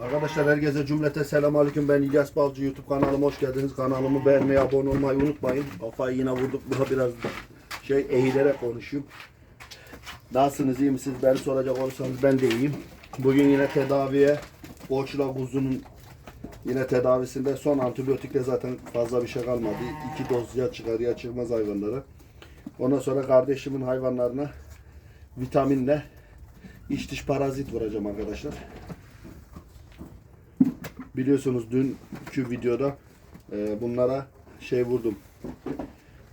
Arkadaşlar herkese cümlete selam aleyküm. Ben İlyas Balcı YouTube kanalıma hoş geldiniz. Kanalımı beğenmeyi, abone olmayı unutmayın. Kafayı yine vurduk. Burada biraz şey eğilerek konuşayım. Nasılsınız, iyi misiniz? Beni soracak olursanız ben de iyiyim. Bugün yine tedaviye Koçla kuzunun yine tedavisinde son antibiyotikle zaten fazla bir şey kalmadı. İki doz ya çıkar ya çıkmaz hayvanlara. Ondan sonra kardeşimin hayvanlarına vitaminle iç dış parazit vuracağım arkadaşlar. Biliyorsunuz dünkü videoda e, bunlara şey vurdum.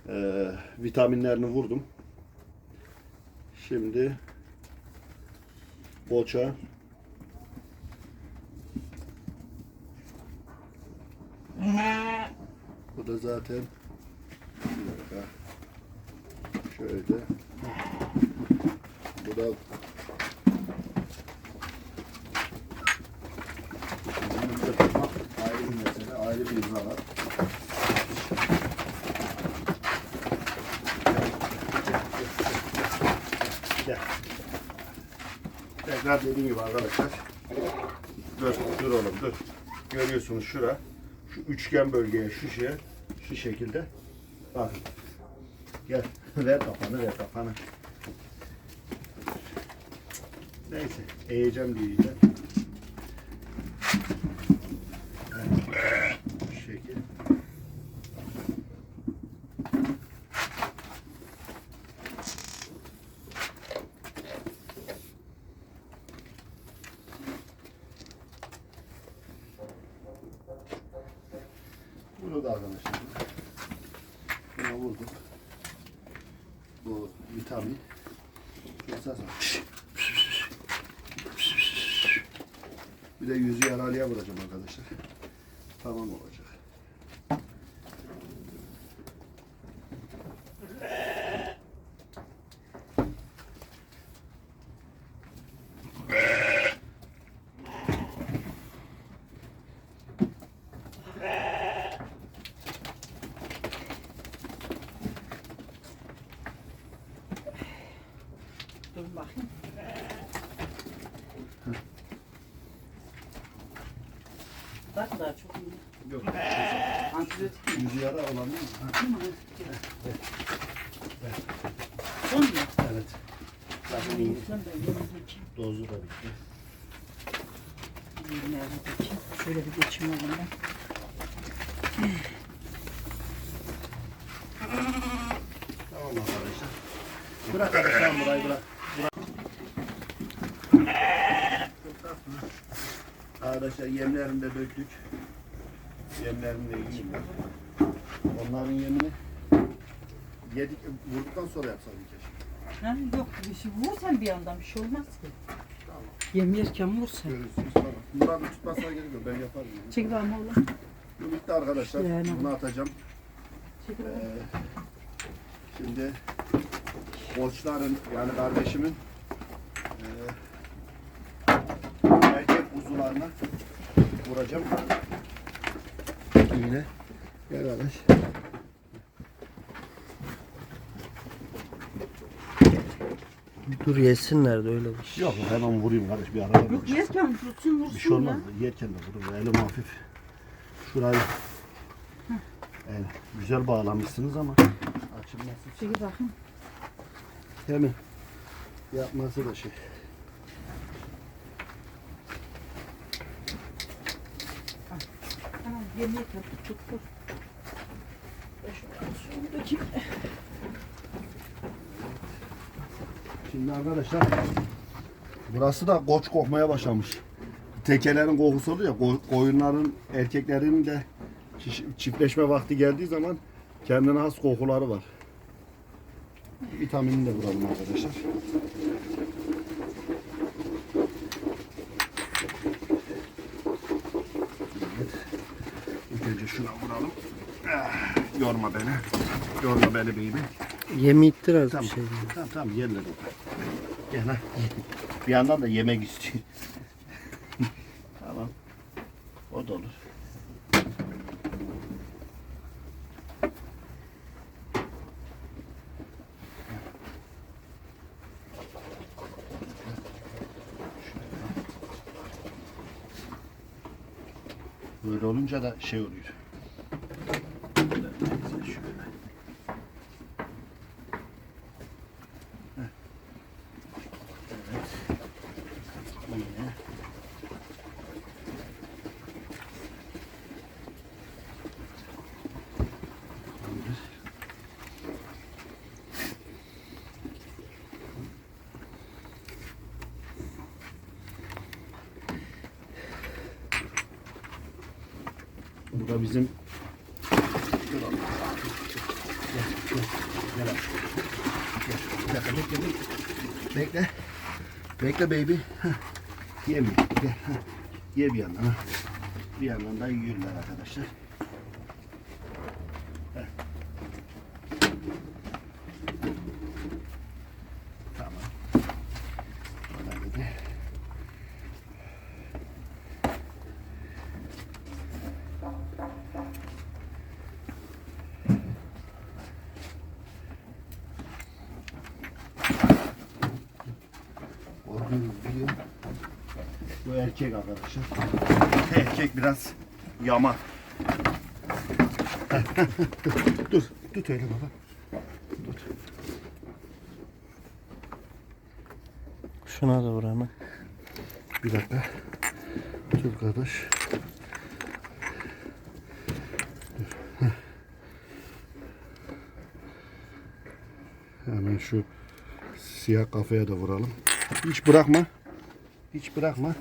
E, vitaminlerini vurdum. Şimdi boça bu da zaten şöyle bu da Önümüzde tutmak ayrı bir mesele, ayrı bir zarar. Gel. Tekrar dediğim gibi arkadaşlar. Dur, dur oğlum dur. Görüyorsunuz şura. Şu üçgen bölgeye şu şeye, şu şekilde. Bakın. Gel. ver kafanı, ver kafanı. Neyse, eğeceğim diye yine. Bu şekil. Bunu da arkadaşlar. Buna vurduk. Bu vitamin. Esas Bir de yüzü yaralıya vuracağım arkadaşlar. Tamam olacak. Dur bakayım. Bak daha çok iyi. Yok. Antibiyotik Yüzü yara olan değil mi? Ha, mi? Son mu? evet. Zaten iyi. Son da yemeği Dozu da bitti. Nerede geçeyim? Şöyle bir geçeyim oğlum ben. Tamam arkadaşlar. Bırak arkadaşlar burayı bırak. bırak. Arkadaşlar yemlerini de döktük. Yemlerini de yiyeyim ben. Onların yemini yedik, vurduktan sonra yapsaydık keşke. Ha, yok bir şey vursan bir yandan bir şey olmaz ki. Tamam. Yem yerken vursan. Görürsünüz Murat bir tutmasına gerek yok. Ben yaparım. Yani. Çek var mı oğlum? Bu bitti arkadaşlar. Yani. Bunu atacağım. Ee, şimdi koçların yani kardeşimin ee, erkek kuzularına vuracağım. Yine. Gel kardeş. Dur yesinler de öyle bir şey. Yok hemen vurayım kardeş bir arada. Yok yerken vursun vursun Bir şey olmaz. ya. Yerken de vurur. Elim hafif. Şurayı yani güzel bağlamışsınız ama açılması Çek bakayım. hemen yapması da şey. Tamam yem yerken tut tut tut. Ben dökeyim. Şimdi arkadaşlar burası da koç kokmaya başlamış. Tekelerin kokusu oluyor ya ko- koyunların erkeklerin de çiftleşme vakti geldiği zaman kendine has kokuları var. Vitaminini de vuralım arkadaşlar. Evet. Önce şuna vuralım. Ah, yorma beni. Yorma beni baby. Yemi ittir az Tamam. bir şey. Tamam tamam yerler o. Gel ha. Bir yandan da yemek istiyor. tamam. O da olur. Böyle olunca da şey oluyor. Şöyle. Heh. Evet. Yine. Tamamdır. Bu da bizim. Gel, gel, gel bekle, bekle. Bekle. Bekle baby. Heh. Yemiyor. Ye bir yandan. Bir yandan da yiyorlar arkadaşlar. Heh. Tamam. O da dedi. Orgun biliyor. Bu erkek arkadaşlar. Erkek biraz yama. dur, tut öyle baba. Tut. Şuna da vur hemen. Bir dakika. Dur kardeş. Dur. Hemen şu siyah kafaya da vuralım. Hiç bırakma. Hiç bırakma.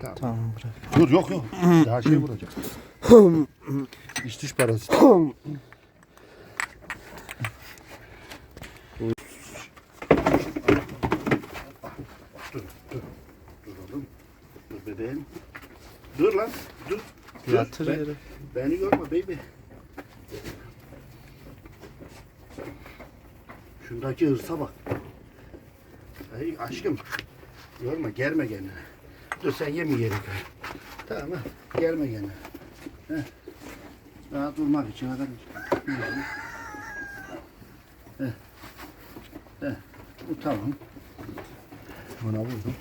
Tamam. Tamam bırak. Dur yok yok. Daha şey vuracak. İç dış parazit. dur, dur. Dur oğlum. Dur bebeğim. Dur lan. Dur. Dur. Yatır Ben- yere. Beni görme baby. Şundaki hırsa bak. Hey aşkım. Yorma germe kendini. Dur sen yeme yeri. Tamam ha. Germe kendini. Heh. Daha durmak için arkadaş. Heh. Heh. Bu tamam. Buna vurdum.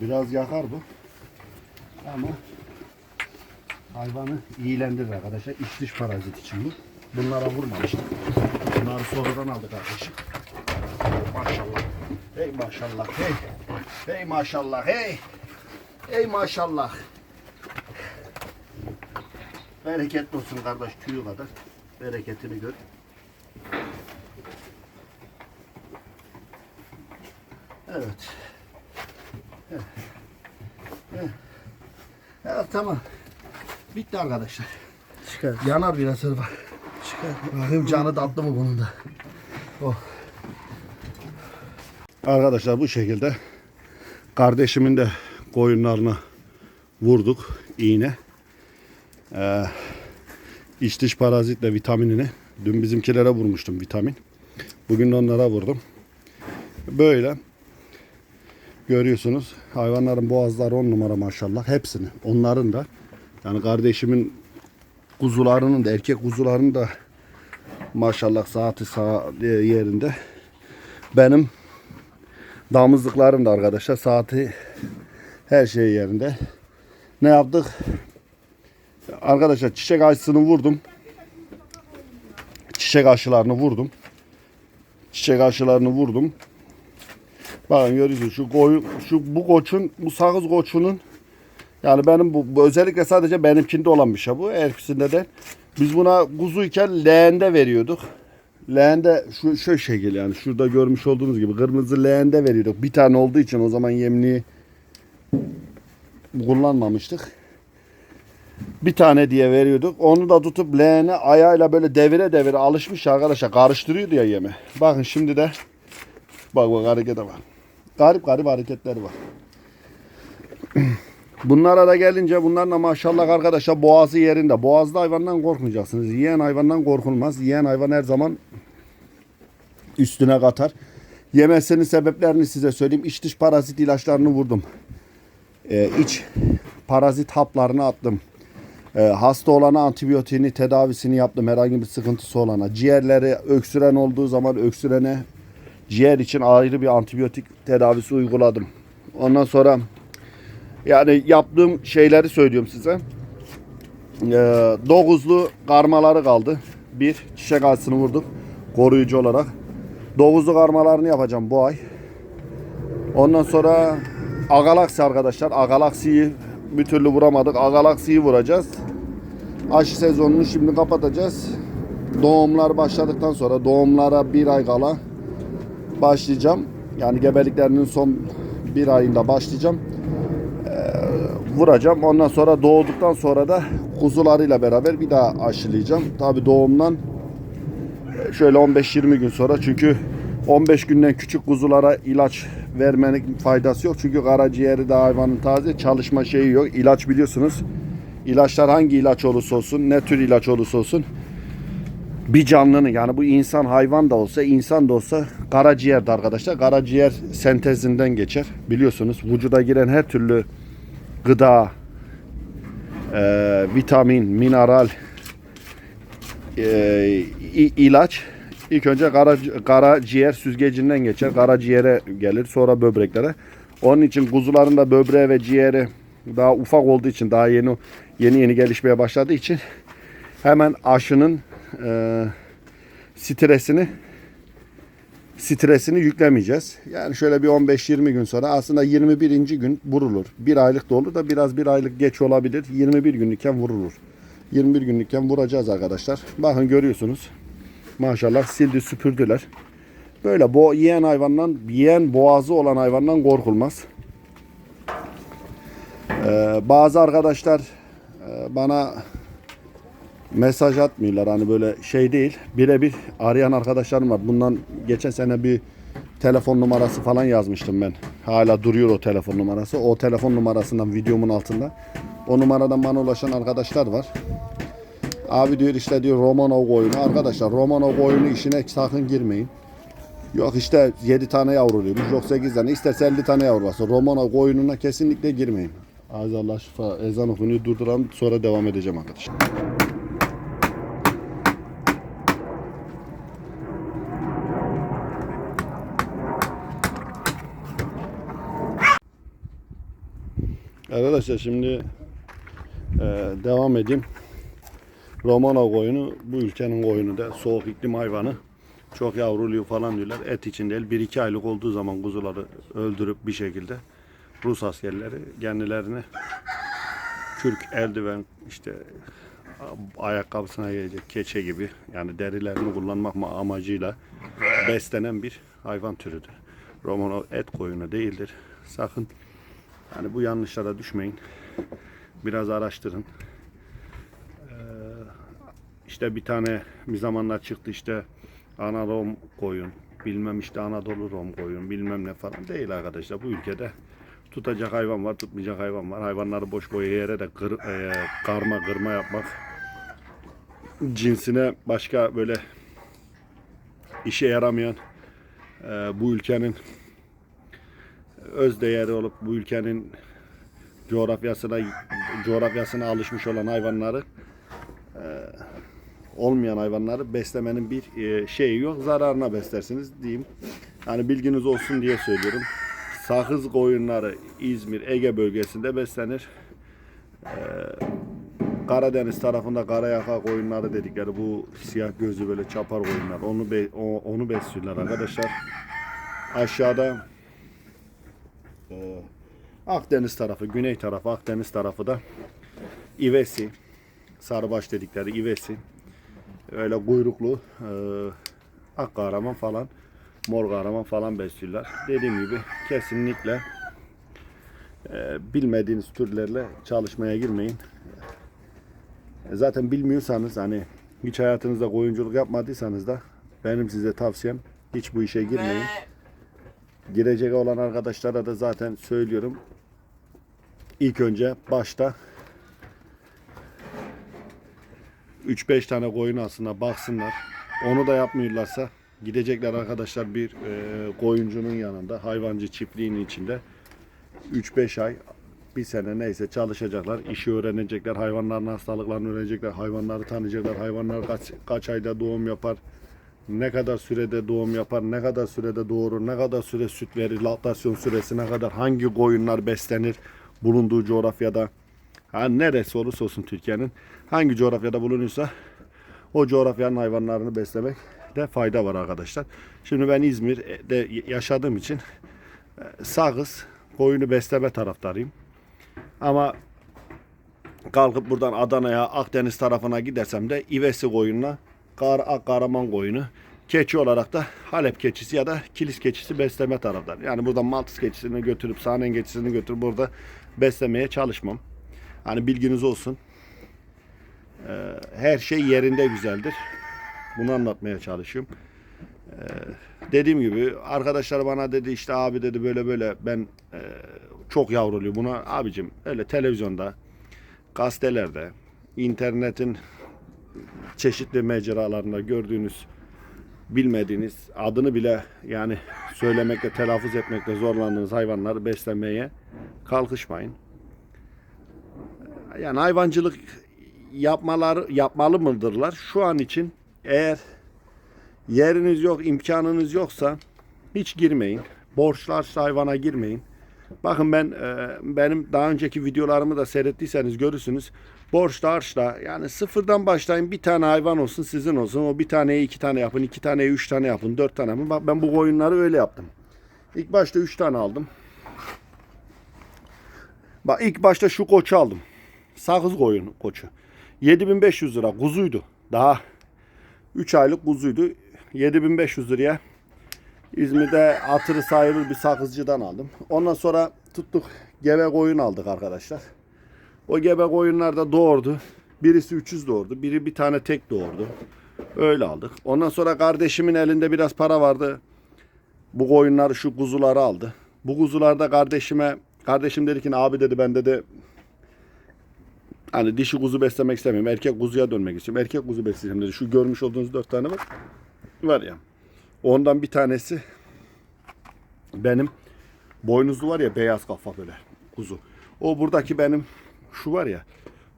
Biraz yakar bu. Ama hayvanı iyilendirir arkadaşlar. İç dış parazit için bu. Bunlara vurmamıştık. Bunları sonradan aldık arkadaşlar. Maşallah. Hey maşallah. Hey. Hey maşallah. Hey. Hey maşallah. Bereketli olsun kardeş tüyü kadar. Bereketini gör. Evet. Evet. Evet. Evet tamam. Bitti arkadaşlar. Çıkar. Yanar biraz hırva. Çıkar. Bakayım canı tatlı mı bunun da. Oh. Arkadaşlar bu şekilde kardeşimin de koyunlarına vurduk iğne. Ee, iç dış parazitle vitaminini. Dün bizimkilere vurmuştum vitamin. Bugün onlara vurdum. Böyle görüyorsunuz hayvanların boğazları on numara maşallah. Hepsini. Onların da. Yani kardeşimin kuzularının da erkek kuzularının da maşallah saati sağ yerinde. Benim damızlıklarım da arkadaşlar saati her şey yerinde. Ne yaptık? Arkadaşlar çiçek aşısını vurdum. Çiçek aşılarını vurdum. Çiçek aşılarını vurdum. Bakın görüyorsunuz şu koyun, şu bu koçun, bu sakız koçunun yani benim bu, bu özellikle sadece benimkinde olan bir şey bu. Herkesinde de biz buna kuzuyken leğende veriyorduk. Leğende şu, şu şekil yani şurada görmüş olduğunuz gibi kırmızı leğende veriyorduk. Bir tane olduğu için o zaman yemliği kullanmamıştık. Bir tane diye veriyorduk. Onu da tutup leğene ayağıyla böyle devire devire alışmış arkadaşlar. Karıştırıyordu ya yeme. Bakın şimdi de bak bak harekete bak. Garip garip hareketleri var. Bunlara da gelince bunların da maşallah arkadaşlar boğazı yerinde. Boğazda hayvandan korkmayacaksınız. Yiyen hayvandan korkulmaz. Yiyen hayvan her zaman üstüne katar. Yemesinin sebeplerini size söyleyeyim. İç dış parazit ilaçlarını vurdum. Ee, iç parazit haplarını attım. Ee, hasta olana antibiyotiğini, tedavisini yaptım herhangi bir sıkıntısı olana. Ciğerleri öksüren olduğu zaman öksürene ciğer için ayrı bir antibiyotik tedavisi uyguladım. Ondan sonra yani yaptığım şeyleri söylüyorum size. Ee, dokuzlu karmaları kaldı. Bir çiçek ağacını vurduk koruyucu olarak. Dokuzlu karmalarını yapacağım bu ay. Ondan sonra Agalaksi arkadaşlar. Agalaksi'yi bir türlü vuramadık. Agalaksi'yi vuracağız. Aşı sezonunu şimdi kapatacağız. Doğumlar başladıktan sonra doğumlara bir ay kala başlayacağım. Yani gebeliklerinin son bir ayında başlayacağım. Vuracağım. Ondan sonra doğduktan sonra da kuzularıyla beraber bir daha aşılayacağım. Tabi doğumdan e, şöyle 15-20 gün sonra çünkü 15 günden küçük kuzulara ilaç vermenin faydası yok. Çünkü karaciğeri de hayvanın taze çalışma şeyi yok. İlaç biliyorsunuz. İlaçlar hangi ilaç olursa olsun, ne tür ilaç olursa olsun bir canlının yani bu insan hayvan da olsa insan da olsa karaciğerde arkadaşlar. Karaciğer sentezinden geçer. Biliyorsunuz vücuda giren her türlü gıda, e, vitamin, mineral, e, ilaç ilk önce kara, karaciğer süzgecinden geçer. Karaciğere gelir sonra böbreklere. Onun için kuzuların da böbreği ve ciğeri daha ufak olduğu için daha yeni yeni yeni gelişmeye başladığı için hemen aşının e, stresini stresini yüklemeyeceğiz. Yani şöyle bir 15-20 gün sonra aslında 21. gün vurulur. Bir aylık da olur da biraz bir aylık geç olabilir. 21 günlükken vurulur. 21 günlükken vuracağız arkadaşlar. Bakın görüyorsunuz. Maşallah sildi süpürdüler. Böyle bo yiyen hayvandan, yiyen boğazı olan hayvandan korkulmaz. Ee, bazı arkadaşlar e, bana mesaj atmıyorlar hani böyle şey değil. Birebir arayan arkadaşlarım var. Bundan geçen sene bir telefon numarası falan yazmıştım ben. Hala duruyor o telefon numarası. O telefon numarasından videomun altında. O numaradan bana ulaşan arkadaşlar var. Abi diyor işte diyor Romanov oyunu. Arkadaşlar Romanov oyunu işine sakın girmeyin. Yok işte 7 tane yavruluymuş. Yok 8 tane. İsterse 50 tane yavru varsa. Romanov oyununa kesinlikle girmeyin. Az Allah şifa ezan okunuyor durduralım sonra devam edeceğim arkadaşlar. Arkadaşlar şimdi e, devam edeyim. Romanov koyunu bu ülkenin koyunu da soğuk iklim hayvanı. Çok yavruluyor falan diyorlar. Et için değil. 1-2 aylık olduğu zaman kuzuları öldürüp bir şekilde Rus askerleri kendilerini kürk, eldiven işte ayakkabısına gelecek keçe gibi yani derilerini kullanmak ma- amacıyla beslenen bir hayvan türüdür. Romanov et koyunu değildir. Sakın yani bu yanlışlara düşmeyin. Biraz araştırın. Ee, işte bir tane bir zamanlar çıktı işte ana rom koyun, bilmem işte Anadolu rom koyun, bilmem ne falan değil arkadaşlar. Bu ülkede tutacak hayvan var, tutmayacak hayvan var. Hayvanları boş boya yere de kır, e, karma kırma yapmak cinsine başka böyle işe yaramayan e, bu ülkenin öz değeri olup bu ülkenin coğrafyasına coğrafyasına alışmış olan hayvanları e, olmayan hayvanları beslemenin bir e, şeyi yok. Zararına beslersiniz diyeyim. Yani bilginiz olsun diye söylüyorum. Sakız koyunları İzmir, Ege bölgesinde beslenir. E, Karadeniz tarafında karayaka koyunları dedikleri bu siyah gözlü böyle çapar koyunlar. Onu onu besliyorlar arkadaşlar. Aşağıda ee, Akdeniz tarafı, güney tarafı, Akdeniz tarafı da ivesi, sarıbaş dedikleri ivesi, öyle kuyruklu e, ak kahraman falan, mor kahraman falan besliyorlar. Dediğim gibi kesinlikle e, bilmediğiniz türlerle çalışmaya girmeyin. E, zaten bilmiyorsanız hani hiç hayatınızda koyunculuk yapmadıysanız da benim size tavsiyem hiç bu işe girmeyin. Girecek olan arkadaşlara da zaten söylüyorum. İlk önce başta 3-5 tane koyun aslında baksınlar. Onu da yapmıyorlarsa gidecekler arkadaşlar bir e, koyuncunun yanında hayvancı çiftliğinin içinde 3-5 ay bir sene neyse çalışacaklar, işi öğrenecekler, hayvanların hastalıklarını öğrenecekler, hayvanları tanıyacaklar, hayvanlar kaç, kaç ayda doğum yapar, ne kadar sürede doğum yapar, ne kadar sürede doğurur, ne kadar süre süt verir, laktasyon süresi ne kadar, hangi koyunlar beslenir bulunduğu coğrafyada. Ha, neresi olursa olsun Türkiye'nin hangi coğrafyada bulunursa o coğrafyanın hayvanlarını beslemek de fayda var arkadaşlar. Şimdi ben İzmir'de yaşadığım için e, sağız koyunu besleme taraftarıyım. Ama kalkıp buradan Adana'ya, Akdeniz tarafına gidersem de İvesi koyununa, Kar Kahraman koyunu, keçi olarak da Halep keçisi ya da Kilis keçisi besleme taraftar. Yani buradan Maltız keçisini götürüp, Sahnen keçisini götürüp burada beslemeye çalışmam. Hani bilginiz olsun. Ee, her şey yerinde güzeldir. Bunu anlatmaya çalışıyorum. Ee, dediğim gibi arkadaşlar bana dedi işte abi dedi böyle böyle ben e, çok yavruluyor buna abicim öyle televizyonda gazetelerde internetin çeşitli mecralarında gördüğünüz bilmediğiniz adını bile yani söylemekte telaffuz etmekte zorlandığınız hayvanları beslemeye kalkışmayın. Yani hayvancılık yapmaları yapmalı mıdırlar? Şu an için eğer yeriniz yok, imkanınız yoksa hiç girmeyin. Borçlar hayvana girmeyin. Bakın ben e, benim daha önceki videolarımı da seyrettiyseniz görürsünüz. Borçla harçla yani sıfırdan başlayın bir tane hayvan olsun sizin olsun. O bir taneye iki tane yapın, iki taneye üç tane yapın, dört tane yapın. Bak ben bu koyunları öyle yaptım. İlk başta üç tane aldım. Bak ilk başta şu koçu aldım. Sakız koyun koçu. 7500 lira kuzuydu. Daha 3 aylık kuzuydu. 7500 liraya İzmir'de hatırı sayılır bir sakızcıdan aldım. Ondan sonra tuttuk gebe koyun aldık arkadaşlar. O gebe koyunlar da doğurdu. Birisi 300 doğurdu. Biri bir tane tek doğurdu. Öyle aldık. Ondan sonra kardeşimin elinde biraz para vardı. Bu koyunları şu kuzuları aldı. Bu kuzular da kardeşime kardeşim dedi ki abi dedi ben dedi hani dişi kuzu beslemek istemiyorum. Erkek kuzuya dönmek istiyorum. Erkek kuzu besleyeceğim dedi. Şu görmüş olduğunuz dört tane var. Var ya. Ondan bir tanesi benim boynuzlu var ya beyaz kafa böyle kuzu. O buradaki benim şu var ya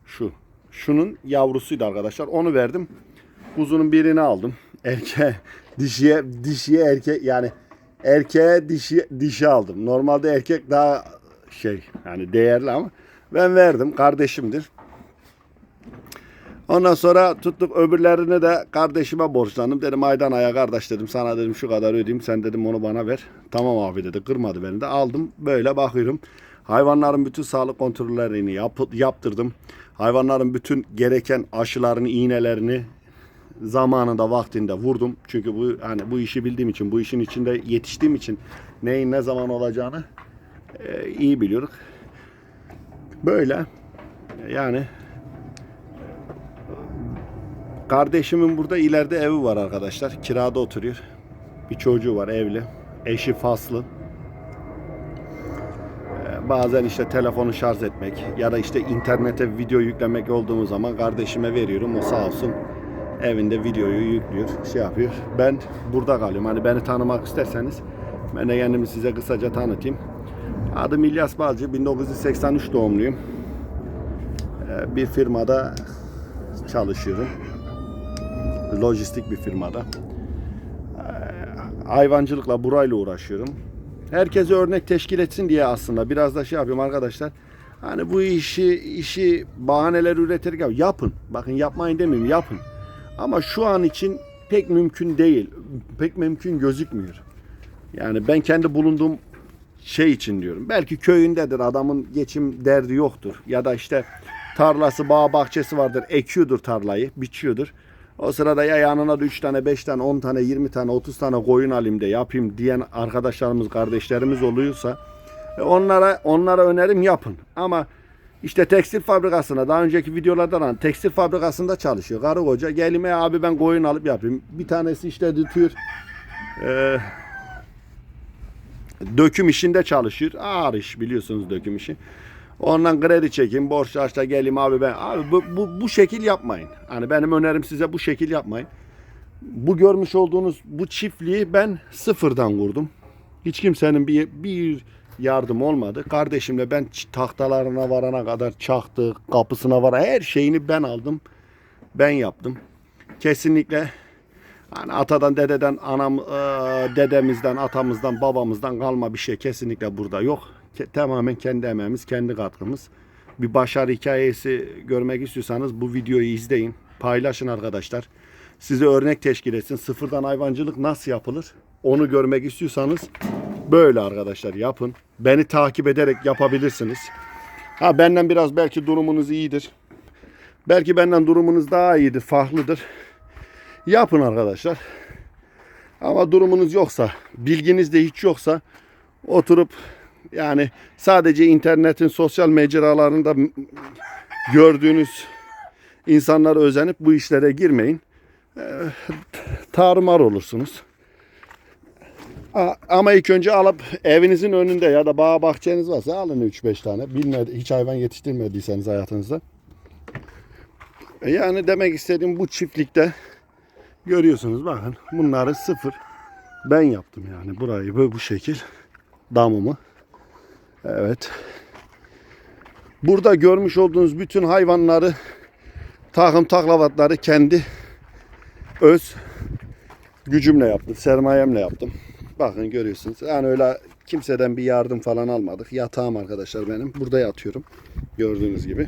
şu. Şunun yavrusuydu arkadaşlar. Onu verdim. Kuzunun birini aldım. Erkeğe dişiye dişiye erkek yani erkeğe dişi dişi aldım. Normalde erkek daha şey yani değerli ama ben verdim. Kardeşimdir. Ondan sonra tuttuk öbürlerini de kardeşime borçlandım. Dedim aydan aya kardeş dedim sana dedim şu kadar ödeyeyim sen dedim onu bana ver. Tamam abi dedi kırmadı beni de aldım böyle bakıyorum. Hayvanların bütün sağlık kontrollerini yap, yaptırdım. Hayvanların bütün gereken aşılarını, iğnelerini zamanında vaktinde vurdum. Çünkü bu hani bu işi bildiğim için, bu işin içinde yetiştiğim için neyin ne zaman olacağını e, iyi biliyoruz. Böyle yani Kardeşimin burada ileride evi var arkadaşlar. Kirada oturuyor. Bir çocuğu var evli. Eşi faslı. Bazen işte telefonu şarj etmek ya da işte internete video yüklemek olduğumuz zaman kardeşime veriyorum. O sağ olsun evinde videoyu yüklüyor, şey yapıyor. Ben burada kalıyorum. Hani beni tanımak isterseniz ben de kendimi size kısaca tanıtayım. Adım İlyas Balcı. 1983 doğumluyum. Ee, Bir firmada çalışıyorum lojistik bir firmada. Ee, Hayvancılıkla burayla uğraşıyorum. Herkese örnek teşkil etsin diye aslında biraz da şey yapıyorum arkadaşlar. Hani bu işi işi bahaneler üretirken yapın. Bakın yapmayın demiyorum yapın. Ama şu an için pek mümkün değil. Pek mümkün gözükmüyor. Yani ben kendi bulunduğum şey için diyorum. Belki köyündedir adamın geçim derdi yoktur. Ya da işte tarlası, bağ bahçesi vardır. Ekiyordur tarlayı, biçiyordur. O sırada ya yanına da 3 tane, 5 tane, 10 tane, 20 tane, 30 tane koyun alayım da yapayım diyen arkadaşlarımız, kardeşlerimiz oluyorsa e, onlara onlara önerim yapın. Ama işte tekstil fabrikasına daha önceki videolardan hani tekstil fabrikasında çalışıyor. Karı koca gelime abi ben koyun alıp yapayım. Bir tanesi işte dütür e, döküm işinde çalışıyor. Ağır iş biliyorsunuz döküm işi. Ondan kredi çekin, borç harçla geleyim abi ben. Abi bu, bu, bu şekil yapmayın. Hani benim önerim size bu şekil yapmayın. Bu görmüş olduğunuz bu çiftliği ben sıfırdan kurdum. Hiç kimsenin bir, bir yardım olmadı. Kardeşimle ben tahtalarına varana kadar çaktı, kapısına var her şeyini ben aldım. Ben yaptım. Kesinlikle hani atadan, dededen, anam, eee, dedemizden, atamızdan, babamızdan kalma bir şey kesinlikle burada yok. Ke- tamamen kendi emeğimiz, kendi katkımız. Bir başarı hikayesi görmek istiyorsanız bu videoyu izleyin. Paylaşın arkadaşlar. Size örnek teşkil etsin. Sıfırdan hayvancılık nasıl yapılır? Onu görmek istiyorsanız böyle arkadaşlar yapın. Beni takip ederek yapabilirsiniz. Ha benden biraz belki durumunuz iyidir. Belki benden durumunuz daha iyidir, farklıdır. Yapın arkadaşlar. Ama durumunuz yoksa, bilginiz de hiç yoksa oturup yani sadece internetin sosyal mecralarında gördüğünüz insanlara özenip bu işlere girmeyin. Ee, tarumar olursunuz. Ama ilk önce alıp evinizin önünde ya da bağ bahçeniz varsa alın 3-5 tane. Bilmedi, hiç hayvan yetiştirmediyseniz hayatınızda. E Yani demek istediğim bu çiftlikte görüyorsunuz bakın bunları sıfır ben yaptım yani burayı böyle bu şekil damımı. Evet. Burada görmüş olduğunuz bütün hayvanları takım taklavatları kendi öz gücümle yaptım. Sermayemle yaptım. Bakın görüyorsunuz. Yani öyle kimseden bir yardım falan almadık. Yatağım arkadaşlar benim. Burada yatıyorum. Gördüğünüz gibi.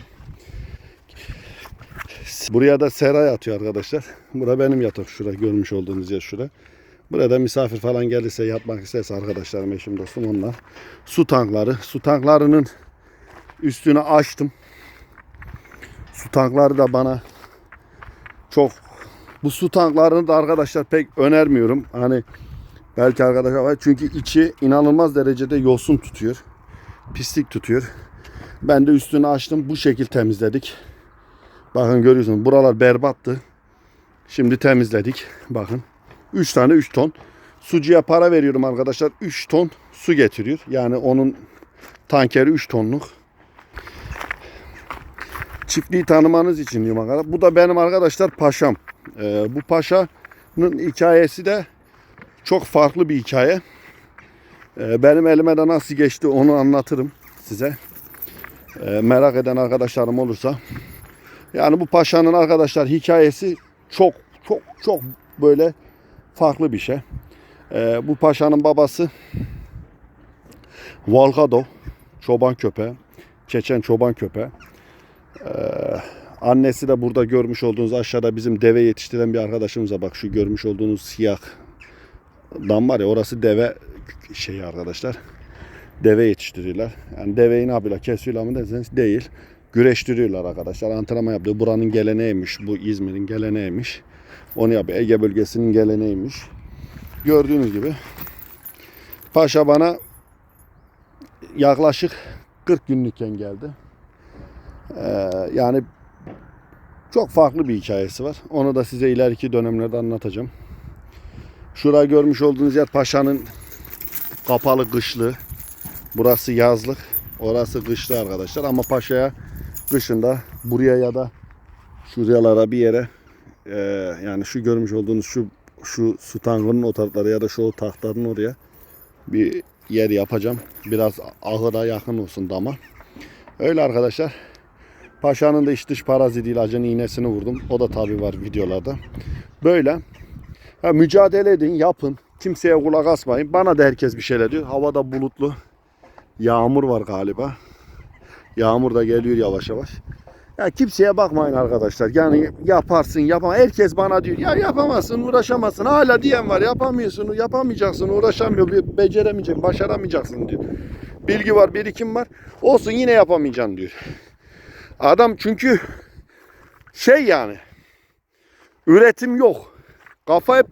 Buraya da sera yatıyor arkadaşlar. Bura benim yatak. Şura görmüş olduğunuz yer şura. Burada misafir falan gelirse yatmak isterse arkadaşlarım, eşim, dostum onlar. Su tankları. Su tanklarının üstünü açtım. Su tankları da bana çok bu su tanklarını da arkadaşlar pek önermiyorum. Hani belki arkadaşlar var. Çünkü içi inanılmaz derecede yosun tutuyor. Pislik tutuyor. Ben de üstünü açtım. Bu şekil temizledik. Bakın görüyorsunuz buralar berbattı. Şimdi temizledik. Bakın. 3 tane 3 ton. Sucuya para veriyorum arkadaşlar. 3 ton su getiriyor. Yani onun tankeri 3 tonluk. Çiftliği tanımanız için diyorum arkadaşlar. Bu da benim arkadaşlar paşam. Ee, bu paşanın hikayesi de çok farklı bir hikaye. Ee, benim elime de nasıl geçti onu anlatırım size. Ee, merak eden arkadaşlarım olursa. Yani bu paşanın arkadaşlar hikayesi çok çok çok böyle farklı bir şey. Ee, bu paşanın babası Valgado çoban köpeği. Çeçen çoban köpeği. Ee, annesi de burada görmüş olduğunuz aşağıda bizim deve yetiştiren bir arkadaşımıza bak şu görmüş olduğunuz siyah dam var ya orası deve şeyi arkadaşlar. Deve yetiştiriyorlar. Yani deveyi ne yapıyorlar? Kesiyorlar mı derseniz değil. Güreştiriyorlar arkadaşlar. Antrenman yapıyor. Buranın geleneğiymiş. Bu İzmir'in geleneğiymiş. Onu yapıyor. Ege bölgesinin geleneğiymiş. Gördüğünüz gibi Paşa bana yaklaşık 40 günlükken geldi. Ee, yani çok farklı bir hikayesi var. Onu da size ileriki dönemlerde anlatacağım. Şurada görmüş olduğunuz yer Paşa'nın kapalı kışlı. Burası yazlık. Orası kışlı arkadaşlar. Ama Paşa'ya kışında buraya ya da şuralara bir yere e, yani şu görmüş olduğunuz şu şu su tankının o taraflara ya da şu tahtların oraya bir yer yapacağım. Biraz ahıra yakın olsun dama. Öyle arkadaşlar. Paşa'nın da iç dış parazit ilacının iğnesini vurdum. O da tabi var videolarda. Böyle. Ha, mücadele edin, yapın. Kimseye kulak asmayın. Bana da herkes bir şeyler diyor. Havada bulutlu. Yağmur var galiba. Yağmur da geliyor yavaş yavaş. Ya kimseye bakmayın arkadaşlar. Yani yaparsın, yapamam. Herkes bana diyor ya yapamazsın, uğraşamazsın. Hala diyen var yapamıyorsun, yapamayacaksın, uğraşamıyor, be- beceremeyeceksin, başaramayacaksın diyor. Bilgi var, birikim var. Olsun yine yapamayacaksın diyor. Adam çünkü şey yani üretim yok. Kafa hep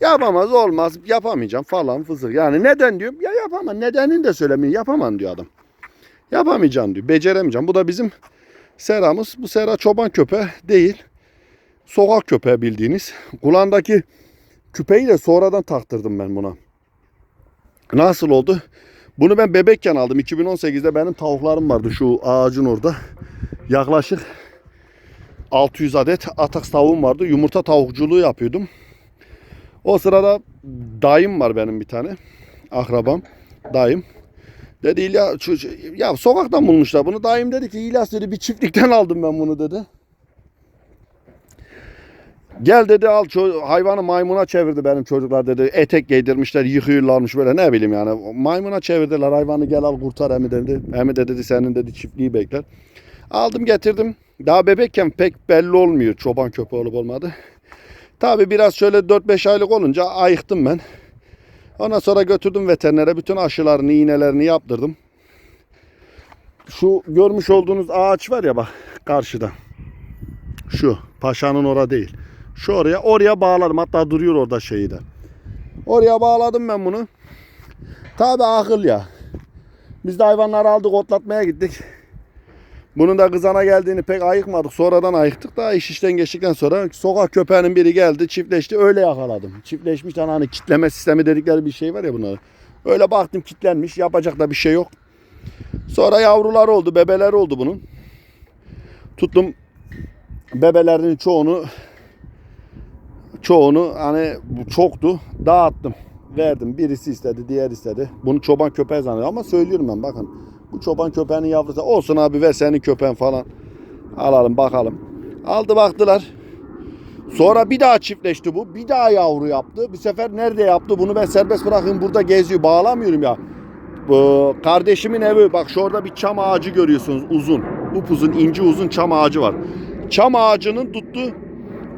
yapamaz olmaz yapamayacağım falan fızır. Yani neden diyorum ya yapamam. Nedenini de söylemeyin yapamam diyor adam. Yapamayacağım diyor. Beceremeyeceğim. Bu da bizim seramız. Bu sera çoban köpeği değil. Sokak köpeği bildiğiniz. Kulağındaki küpeyi de sonradan taktırdım ben buna. Nasıl oldu? Bunu ben bebekken aldım. 2018'de benim tavuklarım vardı şu ağacın orada. Yaklaşık 600 adet atak tavuğum vardı. Yumurta tavukculuğu yapıyordum. O sırada dayım var benim bir tane. Akrabam. Dayım. Dedi İlyas, ya sokaktan bulmuşlar bunu. Dayım dedi ki İlyas dedi bir çiftlikten aldım ben bunu dedi. Gel dedi al hayvanı maymuna çevirdi benim çocuklar dedi. Etek giydirmişler yıkıyorlarmış böyle ne bileyim yani. Maymuna çevirdiler hayvanı gel al kurtar emi dedi. Emi de dedi senin dedi çiftliği bekler. Aldım getirdim. Daha bebekken pek belli olmuyor çoban köpeği olup olmadı. Tabi biraz şöyle 4-5 aylık olunca ayıktım ben. Ondan sonra götürdüm veterinere. Bütün aşılarını, iğnelerini yaptırdım. Şu görmüş olduğunuz ağaç var ya bak karşıda. Şu paşanın ora değil. Şu oraya oraya bağladım. Hatta duruyor orada şeyi de. Oraya bağladım ben bunu. Tabi akıl ya. Biz de hayvanları aldık otlatmaya gittik. Bunun da kızana geldiğini pek ayıkmadık. Sonradan ayıktık da iş işten geçtikten sonra sokak köpeğinin biri geldi çiftleşti öyle yakaladım. Çiftleşmiş tane hani kitleme sistemi dedikleri bir şey var ya bunlar. Öyle baktım kitlenmiş yapacak da bir şey yok. Sonra yavrular oldu bebeler oldu bunun. Tuttum bebelerinin çoğunu çoğunu hani bu çoktu dağıttım. Verdim. Birisi istedi, diğer istedi. Bunu çoban köpeği zannediyor ama söylüyorum ben bakın. Bu çoban köpeğinin yavrusu. Olsun abi ver senin köpeğin falan. Alalım bakalım. Aldı baktılar. Sonra bir daha çiftleşti bu. Bir daha yavru yaptı. Bir sefer nerede yaptı? Bunu ben serbest bırakayım burada geziyor. Bağlamıyorum ya. Bu kardeşimin evi bak şurada bir çam ağacı görüyorsunuz uzun. Upuzun ince uzun çam ağacı var. Çam ağacının tuttu.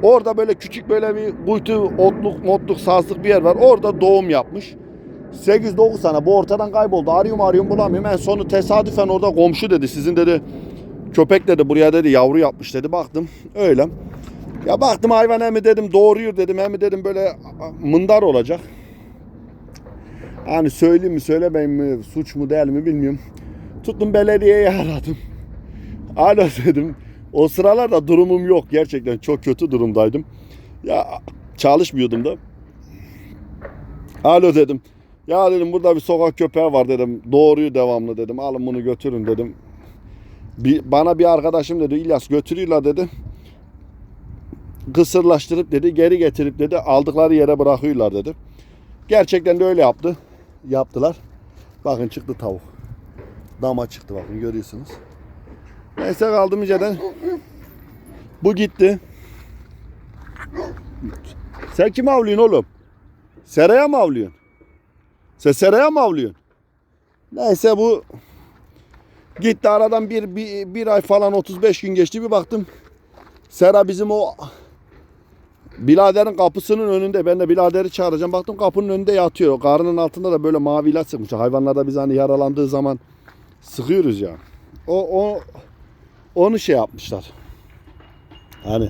Orada böyle küçük böyle bir kuytu otluk motluk sazlık bir yer var. Orada doğum yapmış. 8-9 tane bu ortadan kayboldu. Arıyorum arıyorum bulamıyorum. En sonu tesadüfen orada komşu dedi. Sizin dedi köpek dedi buraya dedi yavru yapmış dedi. Baktım öyle. Ya baktım hayvan emi dedim doğuruyor dedim. Emi dedim böyle mındar olacak. Hani söyleyeyim mi söylemeyeyim mi suç mu değil mi bilmiyorum. Tuttum belediyeyi aradım. Alo dedim. O sıralarda durumum yok gerçekten çok kötü durumdaydım. Ya çalışmıyordum da. Alo dedim. Ya dedim burada bir sokak köpeği var dedim. Doğruyu devamlı dedim. Alın bunu götürün dedim. Bir, bana bir arkadaşım dedi İlyas götürüyorlar dedi. Kısırlaştırıp dedi geri getirip dedi aldıkları yere bırakıyorlar dedi. Gerçekten de öyle yaptı. Yaptılar. Bakın çıktı tavuk. Dama çıktı bakın görüyorsunuz. Neyse kaldım inceden. Bu gitti. Sen kim avlıyorsun oğlum? Seraya mı avlıyorsun? Sen seraya mı avlıyorsun? Neyse bu gitti aradan bir, bir, bir ay falan 35 gün geçti bir baktım. Sera bizim o Biladerin kapısının önünde. Ben de biladeri çağıracağım. Baktım kapının önünde yatıyor. Karnının altında da böyle mavi ilaç sıkmış. Hayvanlarda biz hani yaralandığı zaman sıkıyoruz ya. O, o onu şey yapmışlar. Hani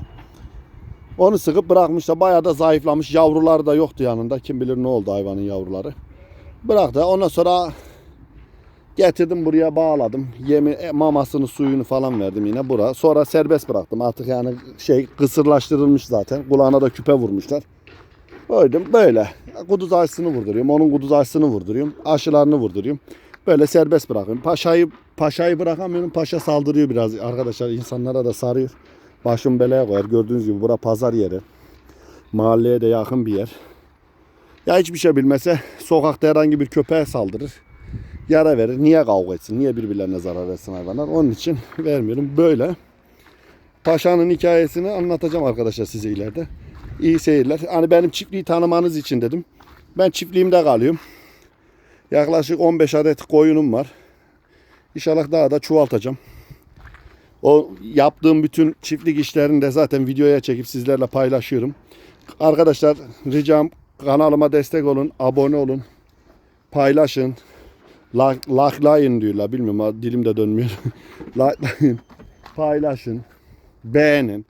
onu sıkıp bırakmışlar. Bayağı da zayıflamış. Yavruları da yoktu yanında. Kim bilir ne oldu hayvanın yavruları. Bıraktı. Ondan sonra getirdim buraya bağladım. Yemi, e, mamasını, suyunu falan verdim yine bura. Sonra serbest bıraktım. Artık yani şey kısırlaştırılmış zaten. Kulağına da küpe vurmuşlar. Koydum böyle. Kuduz aşısını vurduruyorum. Onun kuduz aşısını vurduruyorum. Aşılarını vurduruyorum. Böyle serbest bırakıyorum. Paşayı paşayı bırakamıyorum. Paşa saldırıyor biraz. Arkadaşlar insanlara da sarıyor. Başım belaya koyar. Gördüğünüz gibi bura pazar yeri. Mahalleye de yakın bir yer. Ya hiçbir şey bilmese sokakta herhangi bir köpeğe saldırır. Yara verir. Niye kavga etsin? Niye birbirlerine zarar versin hayvanlar? Onun için vermiyorum. Böyle. Paşa'nın hikayesini anlatacağım arkadaşlar size ileride. İyi seyirler. Hani benim çiftliği tanımanız için dedim. Ben çiftliğimde kalıyorum. Yaklaşık 15 adet koyunum var. İnşallah daha da çoğaltacağım. O yaptığım bütün çiftlik işlerini de zaten videoya çekip sizlerle paylaşıyorum. Arkadaşlar ricam kanalıma destek olun, abone olun, paylaşın. Like, likelayın diyorlar bilmiyorum dilim de dönmüyor. likelayın, paylaşın, beğenin,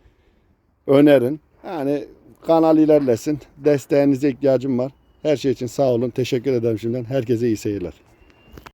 önerin. Yani kanal ilerlesin. Desteğinize ihtiyacım var. Her şey için sağ olun. Teşekkür ederim şimdiden. Herkese iyi seyirler.